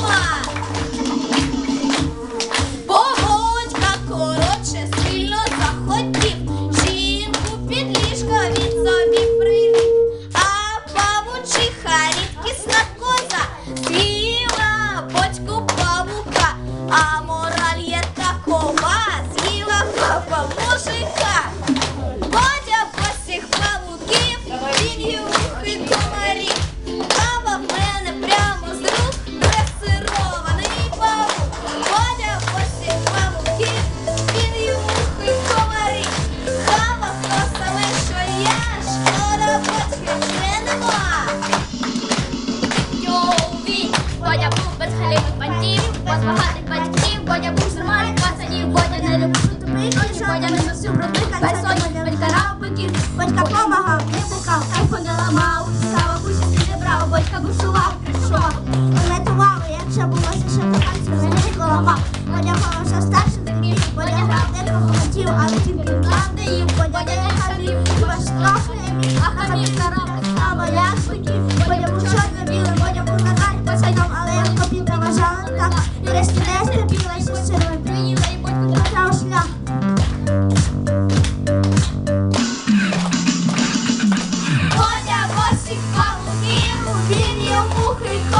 哇 багатих батьків, бо я був з нормальних пацанів, я не люблю тупих, Я не носив брудних пальцонів, батька рабиків, батька помагав, не пукав, кайфу не ламав, Сава кучі не брав, Бодька бушував, кришував, Пометував, якщо було ще поканцю, не ламав, Бодя був вже старший, Бодя грав, не хотів, але тільки Jest Lester, piłeś z synem. Został szlak. Olha, você fala, vivo, vinho, murro e